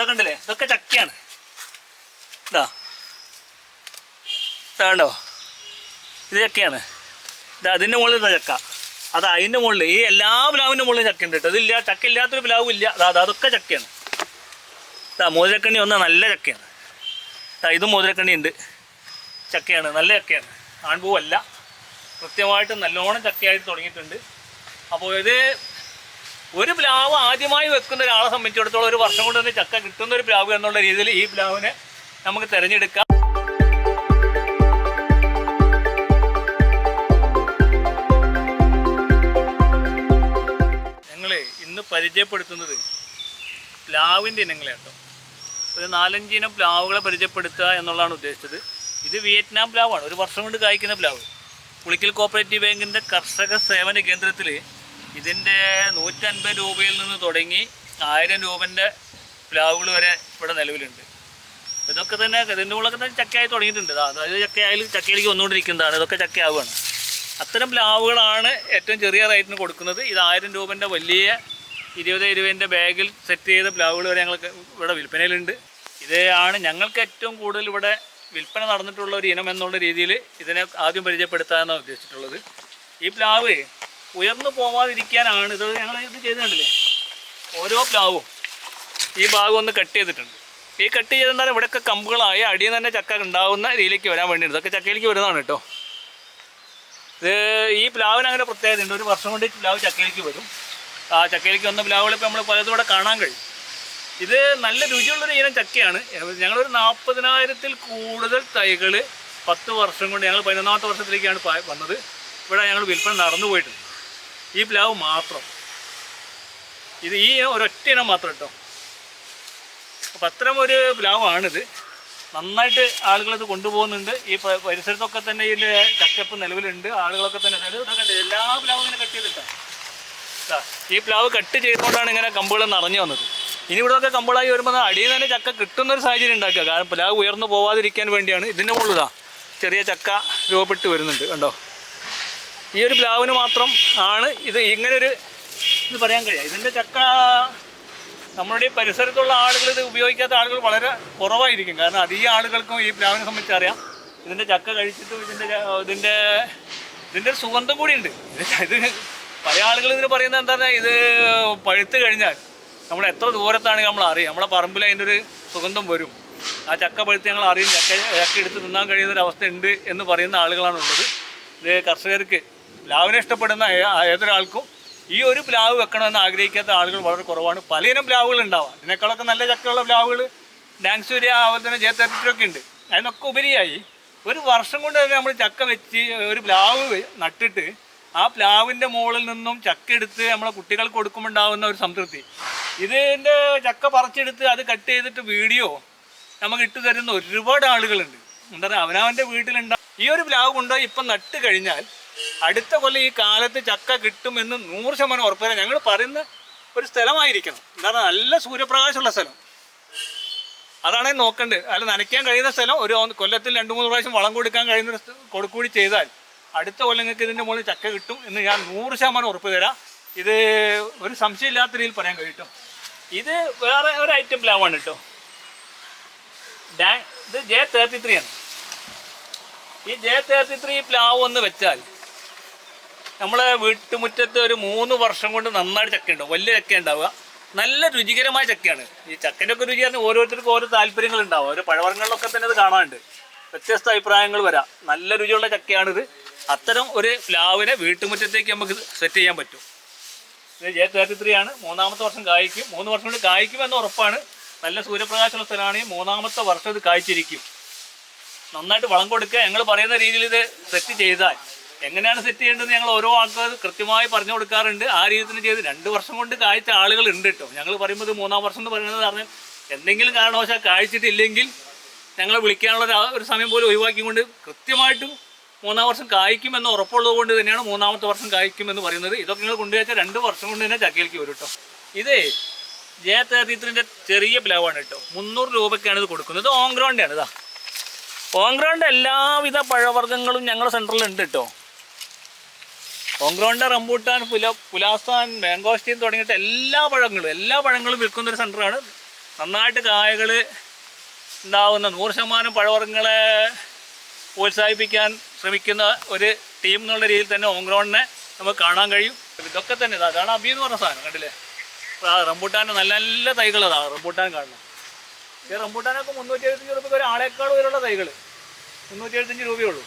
ഇതൊക്കെ ഉണ്ടല്ലേ ഇതൊക്കെ ചക്കയാണ്. ഇതാ. ഇതാണ്ടോ ഇത് ചക്കയാണ്. ഇത് അതിന്റെ മുകളിൽ ഇതാ ചക്ക. അത് അതിന്റെ മുകളിൽ. ഈ എല്ലാ പ്ലാവിന്റെ മുകളിലും ചക്ക ഉണ്ട് കേട്ടോ. ഇതില്ല ചക്ക ഇല്ലാത്തൊരു പ്ലാവും ഇല്ല. അതാ അത് അതൊക്കെ ചക്കയാണ്. ഇതാ മോതിരക്കണ്ണി വന്ന നല്ല ചക്കയാണ്. ഇതാ ഇതും മോതിരക്കണ്ണി ഉണ്ട് ചക്കയാണ് നല്ല ചക്കയാണ്. ആൺപൂവല്ല. കൃത്യമായിട്ട് നല്ലോണം ചക്കയായിട്ട് തുടങ്ങിയിട്ടുണ്ട്. അപ്പോൾ ഇത് ഒരു പ്ലാവ് ആദ്യമായി വെക്കുന്ന ഒരാളെ സംബന്ധിച്ചിടത്തോളം ഒരു വർഷം കൊണ്ട് തന്നെ ചക്ക കിട്ടുന്ന ഒരു പ്ലാവ് എന്നുള്ള രീതിയിൽ ഈ പ്ലാവിനെ നമുക്ക് തിരഞ്ഞെടുക്കാം. ഞങ്ങൾ ഇന്ന് പരിചയപ്പെടുത്തുന്നത് പ്ലാവിന്റെ ഇനങ്ങളെ കേട്ടോ ഒരു നാലഞ്ച് ഇനം പ്ലാവുകളെ പരിചയപ്പെടുത്തുക എന്നുള്ളതാണ് ഉദ്ദേശിച്ചത്. ഇത് വിയറ്റ്നാം പ്ലാവാണ്. ഒരു വർഷം കൊണ്ട് കായ്ക്കുന്ന പ്ലാവ്. പുളിക്കൽ കോപ്പറേറ്റീവ് ബാങ്കിന്റെ കർഷക സേവന കേന്ദ്രത്തിൽ ഇതിന്റെ നൂറ്റൻപത് രൂപയിൽ നിന്ന് തുടങ്ങി ആയിരം രൂപന്റെ പ്ലാവുകൾ വരെ ഇവിടെ നിലവിലുണ്ട്. ഇതൊക്കെ തന്നെ ഇതിന്റെ ഉള്ളൊക്കെ തന്നെ ചക്കയായി തുടങ്ങിയിട്ടുണ്ട്. അതായത് ചക്കയായി ചക്കയിലേക്ക് വന്നുകൊണ്ടിരിക്കുന്നതാണ്. ഇതൊക്കെ ചക്കയാവുകയാണ് അത്തരം പ്ലാവുകളാണ് ഏറ്റവും ചെറിയ റേറ്റിന് കൊടുക്കുന്നത്. ഇത് ആയിരം രൂപന്റെ വലിയ ഇരുപത് ഇരുപതിന്റെ ബാഗിൽ സെറ്റ് ചെയ്ത പ്ലാവുകൾ വരെ ഞങ്ങൾക്ക് ഇവിടെ വിൽപ്പനയിലുണ്ട്. ഇത് ആണ് ഞങ്ങൾക്ക് ഏറ്റവും കൂടുതൽ ഇവിടെ വിൽപ്പന നടന്നിട്ടുള്ള ഒരു ഇനം എന്നുള്ള രീതിയിൽ ഇതിനെ ആദ്യം പരിചയപ്പെടുത്താനാണ് ഉദ്ദേശിച്ചിട്ടുള്ളത്. ഈ പ്ലാവ് ഉയർന്നു പോവാതിരിക്കാനാണ് ഇത് ഞങ്ങൾ ഇത് ചെയ്തിട്ടുണ്ടല്ലേ? ഓരോ പ്ലാവും ഈ ഭാഗം ഒന്ന് കട്ട് ചെയ്തിട്ടുണ്ട്. ഈ കട്ട് ചെയ്തിട്ടുണ്ടെങ്കിൽ ഇവിടെയൊക്കെ കമ്പുകളായി അടിയിൽ തന്നെ ചക്ക ഉണ്ടാവുന്ന രീതിയിലേക്ക് വരാൻ വേണ്ടിയിട്ട് ഇതൊക്കെ ചക്കയിലേക്ക് വരുന്നതാണ് കേട്ടോ. ഇത് ഈ പ്ലാവിന് അങ്ങനെ പ്രത്യേകത ഉണ്ട് ഒരു വർഷം കൊണ്ട് പ്ലാവ് ചക്കയിലേക്ക് വരും. ആ ചക്കയിലേക്ക് വന്ന പ്ലാവുകൾ ഇപ്പോൾ നമ്മൾ പലതും ഇവിടെ കാണാൻ കഴിയും. ഇത് നല്ല രുചിയുള്ളൊരു ഇനം ചക്കയാണ്. ഞങ്ങളൊരു നാൽപ്പതിനായിരത്തിൽ കൂടുതൽ തൈകൾ പത്ത് വർഷം കൊണ്ട് ഞങ്ങൾ പതിനൊന്നാമത്തെ വർഷത്തിലേക്കാണ് വന്നത്. ഇവിടെ ഞങ്ങൾ വിൽപ്പന നടന്നു പോയിട്ടുണ്ട്. ഈ പ്ലാവ് മാത്രം. ഇത് ഈ ഒരൊറ്റ ഇനം മാത്രം കേട്ടോ അപ്പം അത്തരം ഒരു പ്ലാവാണിത് നന്നായിട്ട് ആളുകളത് കൊണ്ടുപോകുന്നുണ്ട്. ഈ പരിസരത്തൊക്കെ തന്നെ ഇതിന്റെ ചക്കപ്പ് നിലവിലുണ്ട്. ആളുകളൊക്കെ തന്നെ എല്ലാ പ്ലാവും ഇങ്ങനെ കട്ട് ചെയ്തിട്ടാണ് ഈ പ്ലാവ് കട്ട് ചെയ്തുകൊണ്ടാണ് ഇങ്ങനെ കമ്പുകൾ നിറഞ്ഞു വന്നത്. ഇനി ഇവിടെ കമ്പിളായി വരുമ്പോൾ അടിയിൽ തന്നെ ചക്ക കിട്ടുന്നൊരു സാഹചര്യം ഉണ്ടാക്കുക. കാരണം പ്ലാവ് ഉയർന്നു പോവാതിരിക്കാൻ വേണ്ടിയാണ് ഇതിന്റെ മുകളിലാണ് ചെറിയ ചക്ക രൂപപ്പെട്ട് വരുന്നുണ്ട്. കണ്ടോ? ഈ ഒരു പ്ലാവിന് മാത്രം ആണ് ഇത് ഇങ്ങനൊരു ഇത് പറയാൻ കഴിയുക ഇതിന്റെ ചക്ക നമ്മുടെ ഈ പരിസരത്തുള്ള ആളുകൾ ഇത് ഉപയോഗിക്കാത്ത ആളുകൾ വളരെ കുറവായിരിക്കും. കാരണം അധികം ആളുകൾക്കും ഈ പ്ലാവിനെ സംബന്ധിച്ച് അറിയാം. ഇതിന്റെ ചക്ക കഴിച്ചിട്ടും ഇതിന്റെ ഇതിന്റെ ഇതിന്റെ സുഗന്ധം കൂടിയുണ്ട് ഇത് പല ആളുകൾ ഇതിന് പറയുന്നത് എന്താ പറഞ്ഞാൽ ഇത് പഴുത്ത് കഴിഞ്ഞാൽ നമ്മൾ എത്ര ദൂരത്താണ് നമ്മൾ അറിയാം. നമ്മളെ പറമ്പിൽ അതിന്റെ ഒരു സുഗന്ധം വരും. ആ ചക്ക പഴുത്ത് ഞങ്ങൾ അറിയും. ചക്ക ചക്ക എടുത്ത് തിന്നാൻ കഴിയുന്ന ഒരു അവസ്ഥ ഉണ്ട് എന്ന് പറയുന്ന ആളുകളാണുള്ളത് ഇത് കർഷകർക്ക് പ്ലാവിനെ ഇഷ്ടപ്പെടുന്ന ഏതൊരാൾക്കും ഈ ഒരു പ്ലാവ് വെക്കണമെന്ന് ആഗ്രഹിക്കാത്ത ആളുകൾ വളരെ കുറവാണ്. പലയിനം പ്ലാവുകൾ ഉണ്ടാവാം. ഇതിനേക്കാളൊക്കെ നല്ല ചക്കയുള്ള പ്ലാവുകൾ ഡാങ്സൂര്യ അതുപോലെ തന്നെ ജയത്തരത്തിലൊക്കെ ഉണ്ട്. അതിനൊക്കെ ഉപരിയായി ഒരു വർഷം കൊണ്ട് തന്നെ നമ്മൾ ചക്ക വെച്ച് ഒരു പ്ലാവ് നട്ടിട്ട് ആ പ്ലാവിന്റെ മുകളിൽ നിന്നും ചക്ക എടുത്ത് നമ്മളെ കുട്ടികൾക്ക് കൊടുക്കുമ്പോണ്ടാവുന്ന ഒരു സംതൃപ്തി. ഇതിന്റെ ചക്ക പറിച്ചെടുത്ത് അത് കട്ട് ചെയ്തിട്ട് വീഡിയോ നമുക്ക് ഇട്ട് തരുന്ന ഒരുപാട് ആളുകളുണ്ട്. എന്താ പറയുക അവനവന്റെ വീട്ടിലുണ്ടാവും ഈ ഒരു പ്ലാവ് കൊണ്ടുപോയി ഇപ്പം നട്ട് കഴിഞ്ഞാൽ അടുത്ത കൊല്ലം ഈ കാലത്ത് ചക്ക കിട്ടുമെന്ന് നൂറ് ശതമാനം ഉറപ്പ് തരാം ഞങ്ങൾ പറയുന്ന ഒരു സ്ഥലമായിരിക്കണം. എന്താണ് നല്ല സൂര്യപ്രകാശമുള്ള സ്ഥലം. അതാണ് നോക്കേണ്ടത് അല്ല നനയ്ക്കാൻ കഴിയുന്ന സ്ഥലം ഒരു കൊല്ലത്തിൽ രണ്ട് മൂന്ന് പ്രാവശ്യം വളം കൊടുക്കാൻ കഴിയുന്ന കൊടുക്കൂടി ചെയ്താൽ അടുത്ത കൊല്ലം നിങ്ങൾക്ക് ഇതിന്റെ മുകളിൽ ചക്ക കിട്ടും എന്ന് ഞാൻ നൂറ് ശതമാനം ഉറപ്പ് തരാം ഇത് ഒരു സംശയമില്ലാത്ത രീതിയിൽ പറയാൻ കഴിയും ഇത് വേറെ ഒരു ഐറ്റം പ്ലാവാണ് കേട്ടോ ഡാ- ഇത് ജെ തേർട്ടി ത്രീ ആണ്. ഈ ജെ തേർട്ടി ത്രീ പ്ലാവ് എന്ന് വെച്ചാൽ നമ്മളെ വീട്ടുമുറ്റത്ത് ഒരു മൂന്ന് വർഷം കൊണ്ട് നന്നായിട്ട് ചക്ക ഉണ്ടാവും വലിയ ചക്ക ഉണ്ടാവുക നല്ല രുചികരമായ ചക്കയാണ്. ഈ ചക്കന്റെ ഒക്കെ രുചി പറഞ്ഞാൽ ഓരോരുത്തർക്കും ഓരോ താല്പര്യങ്ങൾ ഉണ്ടാവും. ഓരോ പഴവർഗങ്ങളിലൊക്കെ തന്നെ അത് കാണാനുണ്ട്. വ്യത്യസ്ത അഭിപ്രായങ്ങൾ വരാം. നല്ല രുചിയുള്ള ചക്കയാണിത് അത്തരം ഒരു പ്ലാവിനെ വീട്ടുമുറ്റത്തേക്ക് നമുക്ക് സെറ്റ് ചെയ്യാൻ പറ്റും. ഇത് ജെ തേർട്ടി ത്രീ ആണ് മൂന്നാമത്തെ വർഷം കായ്ക്കും. മൂന്ന് വർഷം കൊണ്ട് കായ്ക്കും എന്ന ഉറപ്പാണ്. നല്ല സൂര്യപ്രകാശമുള്ള സ്ഥലമാണെങ്കിൽ മൂന്നാമത്തെ വർഷം ഇത് കായ്ച്ചിരിക്കും. നന്നായിട്ട് വളം കൊടുക്കുക. ഞങ്ങൾ പറയുന്ന രീതിയിൽ ഇത് സെറ്റ് ചെയ്താൽ എങ്ങനെയാണ് സെറ്റ് ചെയ്യേണ്ടത് ഞങ്ങൾ ഓരോ ആൾക്കാർ കൃത്യമായി പറഞ്ഞു കൊടുക്കാറുണ്ട്. ആ രീതിയിൽ തന്നെ ചെയ്ത് രണ്ട് വർഷം കൊണ്ട് കാഴ്ച ആളുകൾ ഉണ്ട് കേട്ടോ. ഞങ്ങൾ പറയുമ്പോൾ മൂന്നാം വർഷം എന്ന് പറയുന്നത് പറഞ്ഞാൽ എന്തെങ്കിലും കാരണവശാൽ കാഴ്ചയിട്ടില്ലെങ്കിൽ ഞങ്ങളെ വിളിക്കാനുള്ള ഒരു സമയം പോലും ഒഴിവാക്കിക്കൊണ്ട് കൃത്യമായിട്ടും മൂന്നാം വർഷം കായ്ക്കുമെന്ന് ഉറപ്പുള്ളത് കൊണ്ട് തന്നെയാണ് മൂന്നാമത്തെ വർഷം കായ്ക്കുമെന്ന് പറയുന്നത്. ഇതൊക്കെ നിങ്ങൾ കൊണ്ടുവച്ചാൽ രണ്ട് വർഷം കൊണ്ട് തന്നെ ചക്കയിലേക്ക് വരും കേട്ടോ. ഇതേ ജെ ചെറിയ പ്ലാവാണ് കേട്ടോ. മുന്നൂറ് രൂപയ്ക്കാണ് ഇത് കൊടുക്കുന്നത്. ഇത് ഓൺഗ്രൗണ്ട് ആണ് ഇതാ. ഓൺഗ്രൗണ്ട് എല്ലാവിധ പഴവർഗങ്ങളും ഞങ്ങളുടെ സെന്ററിൽ ഉണ്ട് കേട്ടോ. ഓൺഗ്രൗണ്ട് റംബൂട്ടാൻ പുല പുലാസാൻ മാങ്കോസ്റ്റീൻ തുടങ്ങിയിട്ട് എല്ലാ പഴങ്ങളും എല്ലാ പഴങ്ങളും വിൽക്കുന്ന ഒരു സെന്ററാണ് നന്നായിട്ട് കായകൾ ഉണ്ടാവുന്ന നൂറ് ശതമാനം പഴവർഗങ്ങളെ പ്രോത്സാഹിപ്പിക്കാൻ ശ്രമിക്കുന്ന ഒരു ടീം എന്നുള്ള രീതിയിൽ തന്നെ ഓങ്ക്രോണിനെ നമുക്ക് കാണാൻ കഴിയും. ഇതൊക്കെ തന്നെ ഇതാ അതാണ് അബി എന്ന് പറഞ്ഞ സാധനം കണ്ടില്ലേ? റംബൂട്ടാന്റെ നല്ല നല്ല തൈകൾ അതാ റംബൂട്ടാൻ കാണണം ഈ റംബൂട്ടാനൊക്കെ മുന്നൂറ്റി എഴുപത്തഞ്ച് രൂപയ്ക്ക് ഒരാളേക്കാൾ വരെയുള്ള തൈകൾ മുന്നൂറ്റി എഴുപത്തഞ്ച് രൂപയേ ഉള്ളൂ.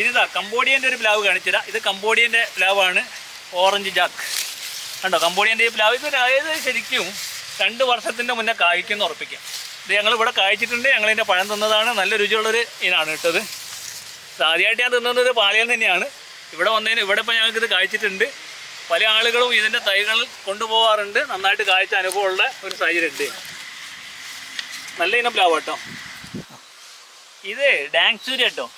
ഇനിതാ കംബോഡിയന്റെ ഒരു പ്ലാവ് കാണിച്ചുതരാം. ഇത് കംബോഡിയന്റെ പ്ലാവാണ്. Orange jack. കണ്ടോ കംബോഡിയന്റെ ഈ പ്ലാവ് ഇത് അതായത് ശരിക്കും രണ്ട് വർഷത്തിന്റെ മുന്നേ കായ്ക്കുമെന്ന് ഉറപ്പിക്കാം. ഇത് ഞങ്ങൾ ഇവിടെ കായ്ച്ചിട്ടുണ്ട്. ഞങ്ങളിതിന്റെ പഴം തിന്നതാണ്. നല്ല രുചിയുള്ളൊരു ഇനാണ് ഇട്ടത്. ആദ്യമായിട്ട് ഞാൻ തിന്നുന്നത് പാലയിൽ തന്നെയാണ്. ഇവിടെ വന്നതിന് ഇവിടെ ഇപ്പോൾ ഞങ്ങൾക്ക് ഇത് കായ്ച്ചിട്ടുണ്ട്. പല ആളുകളും ഇതിന്റെ തൈകൾ കൊണ്ടുപോകാറുണ്ട്. നന്നായിട്ട് കായ്ച്ച അനുഭവമുള്ള ഒരു സാഹചര്യമുണ്ട്. നല്ല ഇനം പ്ലാവ് കേട്ടോ ഇത് ഡാങ്സൂരി കേട്ടോ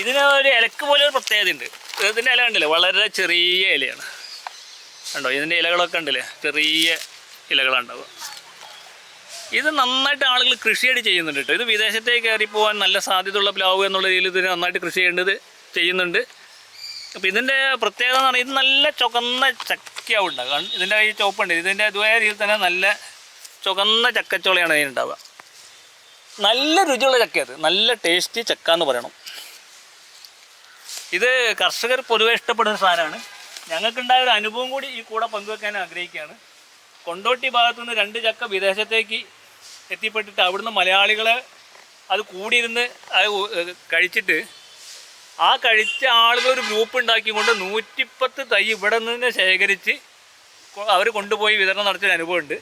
ഇതിന് ഒരു ഇലക്ക് പോലെ ഒരു പ്രത്യേകത ഉണ്ട്. ഇതിന്റെ ഇല കണ്ടില്ലേ? വളരെ ചെറിയ ഇലയാണ്. കണ്ടോ? ഇതിന്റെ ഇലകളൊക്കെ ഉണ്ടല്ലേ ചെറിയ ഇലകളുണ്ടാവുക ഇത് നന്നായിട്ട് ആളുകൾ കൃഷിയായിട്ട് ചെയ്യുന്നുണ്ട് കേട്ടോ. ഇത് വിദേശത്തേക്ക് കയറി പോകാൻ നല്ല സാധ്യതയുള്ള പ്ലാവ് എന്നുള്ള രീതിയിൽ ഇതിന് നന്നായിട്ട് കൃഷി ചെയ്യേണ്ടത് ചെയ്യുന്നുണ്ട്. അപ്പോൾ ഇതിന്റെ പ്രത്യേകത എന്ന് പറഞ്ഞാൽ ഇത് നല്ല ചുവന്ന ചക്കയാവും ഉണ്ടാവുക. കാരണം ഇതിന്റെ ഈ ചുവപ്പുണ്ട്. ഇതിന്റെ ഇതുമായ രീതിയിൽ തന്നെ നല്ല ചുവന്ന ചക്കച്ചോളയാണ് അതിനുണ്ടാവുക നല്ല രുചിയുള്ള ചക്കയത് നല്ല ടേസ്റ്റി ചക്ക എന്ന് പറയണം. ഇത് കർഷകർ പൊതുവെ ഇഷ്ടപ്പെടുന്ന സാധനമാണ്. ഞങ്ങൾക്കുണ്ടായ ഒരു അനുഭവം കൂടി ഈ കൂടെ പങ്കുവെക്കാൻ ആഗ്രഹിക്കുകയാണ്. കൊണ്ടോട്ടി ഭാഗത്തു നിന്ന് രണ്ട് ചക്ക വിദേശത്തേക്ക് എത്തിപ്പെട്ടിട്ട് അവിടുന്ന് മലയാളികളെ അത് കൂടിയിരുന്ന് അത് കഴിച്ചിട്ട് ആ കഴിച്ച ആളുകൾ ഒരു ഗ്രൂപ്പ് ഉണ്ടാക്കിക്കൊണ്ട് നൂറ്റിപ്പത്ത് തൈ ഇവിടെ നിന്ന് ശേഖരിച്ച് അവർ കൊണ്ടുപോയി വിതരണം നടത്തിയൊരു അനുഭവമുണ്ട്.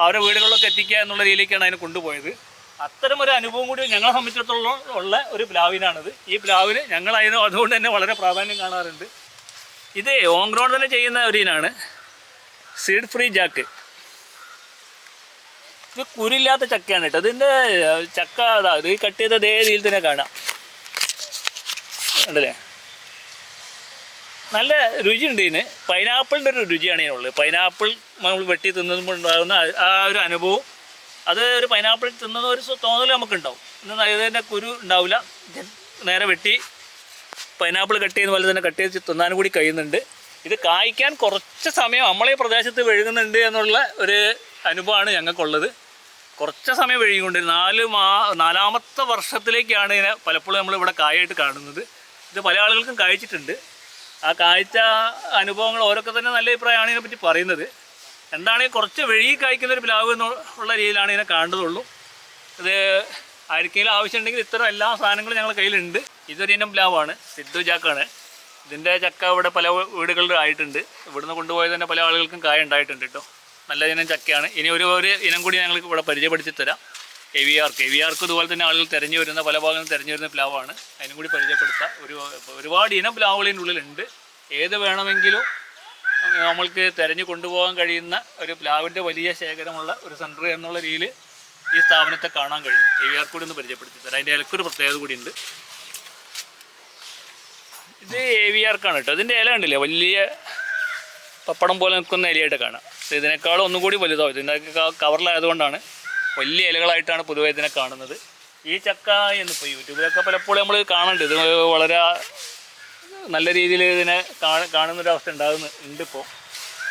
അവരുടെ വീടുകളിലൊക്കെ എത്തിക്കുക എന്നുള്ള രീതിയിലേക്കാണ് അതിനെ കൊണ്ടുപോയത്. അത്തരം ഒരു അനുഭവം കൂടി ഞങ്ങളെ സംബന്ധിച്ചിടത്തോളം ഉള്ള ഒരു പ്ലാവിനാണിത്. ഈ പ്ലാവിന് ഞങ്ങൾ അതിന് അതുകൊണ്ട് തന്നെ വളരെ പ്രാധാന്യം കാണാറുണ്ട്. ഇത് ഓൺ ഗ്രൗണ്ട് തന്നെ ചെയ്യുന്ന ഒരു ഇനാണ്. Seed free Jack. ഇത് കുരില്ലാത്ത ചക്കയാണ് കേട്ടോ. ഇതിന്റെ ചക്ക ഇത് കട്ട് ചെയ്ത അതേ രീതിയിൽ തന്നെ കാണാം. ഉണ്ടല്ലേ നല്ല രുചിയുണ്ട് ഇതിന്. പൈനാപ്പിളിന്റെ ഒരു രുചിയാണ് ഇതിനുള്ളത്. പൈനാപ്പിൾ നമ്മൾ വെട്ടി തിന്നുമ്പോൾ ഉണ്ടാകുന്ന ആ ഒരു അനുഭവം അത് ഒരു പൈനാപ്പിൾ തിന്നുന്ന ഒരു തോന്നൽ നമുക്കുണ്ടാവും. എന്നാൽ ഇതിന്റെ കുരു ഉണ്ടാവില്ല. നേരെ വെട്ടി പൈനാപ്പിൾ കട്ട് ചെയ്യുന്ന പോലെ തന്നെ കട്ട് ചെയ്ത് തിന്നാനും കൂടി കഴിയുന്നുണ്ട്. ഇത് കായ്ക്കാൻ കുറച്ച് സമയം നമ്മളെ പ്രദേശത്ത് വഴുകുന്നുണ്ട് എന്നുള്ള ഒരു അനുഭവമാണ് ഞങ്ങൾക്കുള്ളത്. കുറച്ച് സമയം വഴുകൊണ്ട് നാല് മാ നാലാമത്തെ വർഷത്തിലേക്കാണ് ഇതിനെ പലപ്പോഴും നമ്മൾ ഇവിടെ കായായിട്ട് കാണുന്നത്. ഇത് പല ആളുകൾക്കും കായ്ച്ചിട്ടുണ്ട്. ആ കാഴ്ച അനുഭവങ്ങൾ ഓരോക്കെ തന്നെ നല്ല അഭിപ്രായമാണ് ഇതിനെപ്പറ്റി പറയുന്നത്. എന്താണെങ്കിൽ കുറച്ച് വെഴുകി കായ്ക്കുന്ന ഒരു പ്ലാവ് എന്നുള്ള രീതിയിലാണ് ഇതിനെ കാണുന്നതുള്ളൂ. ഇത് ആർക്കെങ്കിലും ആവശ്യമുണ്ടെങ്കിൽ ഇത്തരം എല്ലാ സാധനങ്ങളും ഞങ്ങളുടെ കയ്യിലുണ്ട്. ഇതൊരു ഇനം പ്ലാവാണ്. സിദ്ധു ചാക്കാണ്. ഇതിന്റെ ചക്ക ഇവിടെ പല വീടുകളിലും ആയിട്ടുണ്ട്. ഇവിടുന്ന് കൊണ്ടുപോയത് തന്നെ പല ആളുകൾക്കും കായ ഉണ്ടായിട്ടുണ്ട് കേട്ടോ. നല്ല ഇനം ചക്കയാണ്. ഇനി ഒരു ഒരു ഇനം കൂടി ഞങ്ങൾക്ക് ഇവിടെ പരിചയപ്പെടുത്തി തരാം. എ വി ആർക്ക് എ വി ആർക്ക് ഇതുപോലെ തന്നെ ആളുകൾ തിരഞ്ഞു വരുന്ന പല ഭാഗങ്ങളും തിരഞ്ഞു വരുന്ന പ്ലാവാണ്. അതിനും കൂടി പരിചയപ്പെടുത്താം. ഒരു ഒരുപാട് ഇനം പ്ലാവുകളിന്റെ ഉള്ളിലുണ്ട്. ഏത് വേണമെങ്കിലും നമ്മൾക്ക് തിരഞ്ഞു കൊണ്ടുപോകാൻ കഴിയുന്ന ഒരു പ്ലാവിന്റെ വലിയ ശേഖരമുള്ള ഒരു സെന്റർ എന്നുള്ള രീതിയിൽ ഈ സ്ഥാപനത്തെ കാണാൻ കഴിയും. ഈ വി ഒന്ന് പരിചയപ്പെടുത്തി തരാം. അതിന്റെ ഇലക്കൊരു പ്രത്യേകത കൂടിയുണ്ട് ഇത് എ വി ആർക്കാണ് കേട്ടോ. ഇതിന്റെ ഇല ഉണ്ടല്ലേ വലിയ പപ്പടം പോലെ നിൽക്കുന്ന ഇലയായിട്ട് കാണാം. ഇത് ഇതിനേക്കാളും ഒന്നും കൂടി വലുതാവും. ഇതിന്റെ കവറിലായതുകൊണ്ടാണ് വലിയ ഇലകളായിട്ടാണ് പൊതുവെ ഇതിനെ കാണുന്നത്. ഈ ചക്ക എന്നിപ്പോൾ യൂട്യൂബിലൊക്കെ പലപ്പോഴും നമ്മൾ കാണുന്നുണ്ട് ഇത് വളരെ നല്ല രീതിയിൽ ഇതിനെ കാണ- കാണുന്നൊരവസ്ഥ ഉണ്ടാകുന്നു. ഉണ്ട് ഇപ്പോൾ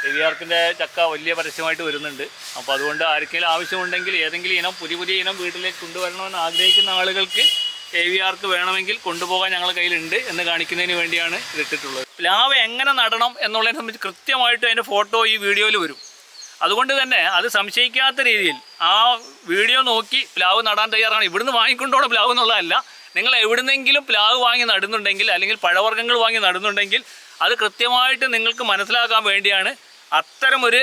രവിയാർക്കിന്റെ ചക്ക വലിയ പരസ്യമായിട്ട് വരുന്നുണ്ട്. അപ്പോൾ അതുകൊണ്ട് ആർക്കെങ്കിലും ആവശ്യമുണ്ടെങ്കിൽ ഏതെങ്കിലും ഇനം പുതിയ പുതിയ ഇനം വീട്ടിലേക്ക് കൊണ്ടുവരണമെന്ന് ആഗ്രഹിക്കുന്ന ആളുകൾക്ക് എ വി ആർക്ക് വേണമെങ്കിൽ കൊണ്ടുപോകാൻ ഞങ്ങളുടെ കയ്യിലുണ്ട് എന്ന് കാണിക്കുന്നതിന് വേണ്ടിയാണ് ഇതിട്ടിട്ടുള്ളത് പ്ലാവ് എങ്ങനെ നടണം എന്നുള്ളതിനെ സംബന്ധിച്ച് കൃത്യമായിട്ട് അതിന്റെ ഫോട്ടോ ഈ വീഡിയോയിൽ വരും. അതുകൊണ്ട് തന്നെ അത് സംശയിക്കാത്ത രീതിയിൽ ആ വീഡിയോ നോക്കി പ്ലാവ് നടാൻ തയ്യാറാണ്. ഇവിടുന്ന് വാങ്ങിക്കൊണ്ടോണം പ്ലാവ് എന്നുള്ളതല്ല. നിങ്ങൾ എവിടുന്നെങ്കിലും പ്ലാവ് വാങ്ങി നടുന്നുണ്ടെങ്കിൽ അല്ലെങ്കിൽ പഴവർഗങ്ങൾ വാങ്ങി നടുന്നുണ്ടെങ്കിൽ അത് കൃത്യമായിട്ട് നിങ്ങൾക്ക് മനസ്സിലാക്കാൻ വേണ്ടിയാണ് അത്തരമൊരു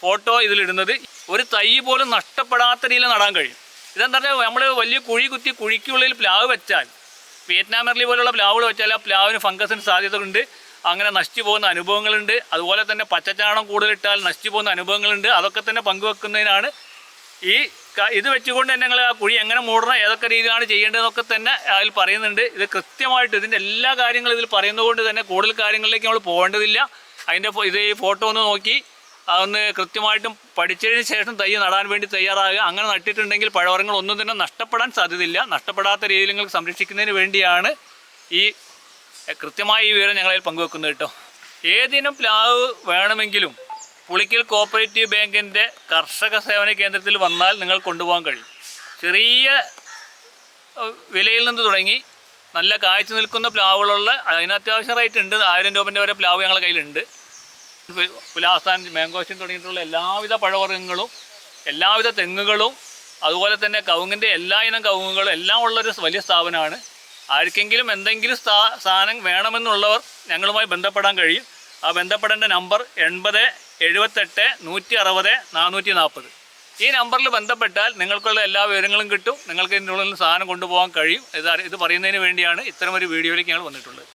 ഫോട്ടോ ഇതിലിടുന്നത്. ഒരു തൈ പോലും നഷ്ടപ്പെടാത്ത രീതിയിൽ നടാൻ കഴിയും. ഇതെന്താ പറഞ്ഞാൽ നമ്മൾ വലിയ കുഴി കുത്തി കുഴിക്കുള്ളിൽ പ്ലാവ് വെച്ചാൽ വിയറ്റ്നാം മെർലി പോലുള്ള പ്ലാവുകൾ വെച്ചാൽ ആ പ്ലാവിന് ഫംഗസിന് സാധ്യതയുണ്ട് അങ്ങനെ നശിച്ചു പോകുന്ന അനുഭവങ്ങളുണ്ട്. അതുപോലെ തന്നെ പച്ചച്ചാണം കൂടുതലിട്ടാൽ നശിച്ചു പോകുന്ന അനുഭവങ്ങളുണ്ട്. അതൊക്കെ തന്നെ പങ്കുവെക്കുന്നതിനാണ് ഈ ഇത് വെച്ചുകൊണ്ട് തന്നെ ഞങ്ങൾ ആ കുഴി എങ്ങനെ മൂടണം ഏതൊക്കെ രീതിയിലാണ് ചെയ്യേണ്ടതെന്നൊക്കെ തന്നെ അതിൽ പറയുന്നുണ്ട്. ഇത് കൃത്യമായിട്ട് ഇതിന്റെ എല്ലാ കാര്യങ്ങളും ഇതിൽ പറയുന്നതുകൊണ്ട് തന്നെ കൂടുതൽ കാര്യങ്ങളിലേക്ക് നമ്മൾ പോകേണ്ടതില്ല. അതിന്റെ ഇത് ഈ ഫോട്ടോ ഒന്ന് നോക്കി അതൊന്ന് കൃത്യമായിട്ടും പഠിച്ചതിന് ശേഷം തൈ നടാൻ വേണ്ടി തയ്യാറാകുക. അങ്ങനെ നട്ടിട്ടുണ്ടെങ്കിൽ പഴവർഗങ്ങൾ ഒന്നും തന്നെ നഷ്ടപ്പെടാൻ സാധ്യതയില്ല. നഷ്ടപ്പെടാത്ത രീതിയിൽ നിങ്ങൾ സംരക്ഷിക്കുന്നതിന് വേണ്ടിയാണ് ഈ കൃത്യമായ ഈ വിവരം ഞങ്ങളതിൽ പങ്കുവെക്കുന്നത് കേട്ടോ. ഏതിനും പ്ലാവ് വേണമെങ്കിലും പുളിക്കൽ കോപ്പറേറ്റീവ് ബാങ്കിന്റെ കർഷക സേവന കേന്ദ്രത്തിൽ വന്നാൽ നിങ്ങൾ കൊണ്ടുപോകാൻ കഴിയും. ചെറിയ വിലയിൽ നിന്ന് തുടങ്ങി നല്ല കാഴ്ച നിൽക്കുന്ന പ്ലാവുകളുള്ള അതിന് അത്യാവശ്യം റേറ്റ് ഉണ്ട് ആയിരം രൂപന്റെ വരെ പ്ലാവ് ഞങ്ങളുടെ കയ്യിലുണ്ട്. പുലാസ്ഥാൻ മാംഗോസ്റ്റിൻ തുടങ്ങിയിട്ടുള്ള എല്ലാവിധ പഴവർഗങ്ങളും എല്ലാവിധ തെങ്ങുകളും അതുപോലെ തന്നെ കവുങ്ങിന്റെ എല്ലാ ഇനം കവുങ്ങുകളും എല്ലാം ഉള്ളൊരു വലിയ സ്ഥാപനമാണ്. ആർക്കെങ്കിലും എന്തെങ്കിലും സ്ഥാ സാധനം വേണമെന്നുള്ളവർ ഞങ്ങളുമായി ബന്ധപ്പെടാൻ കഴിയും. ആ ബന്ധപ്പെടേണ്ട നമ്പർ എൺപത് എഴുപത്തെട്ട് നൂറ്റി അറുപത് നാനൂറ്റി നാൽപ്പത് ഈ നമ്പറിൽ ബന്ധപ്പെട്ടാൽ നിങ്ങൾക്കുള്ള എല്ലാ വിവരങ്ങളും കിട്ടും. നിങ്ങൾക്ക് ഇതിനുള്ളിൽ സാധനം കൊണ്ടുപോകാൻ കഴിയും. ഇത് ഇത് പറയുന്നതിന് വേണ്ടിയാണ് ഇത്തരമൊരു വീഡിയോയിലേക്ക് ഞങ്ങൾ വന്നിട്ടുള്ളത്.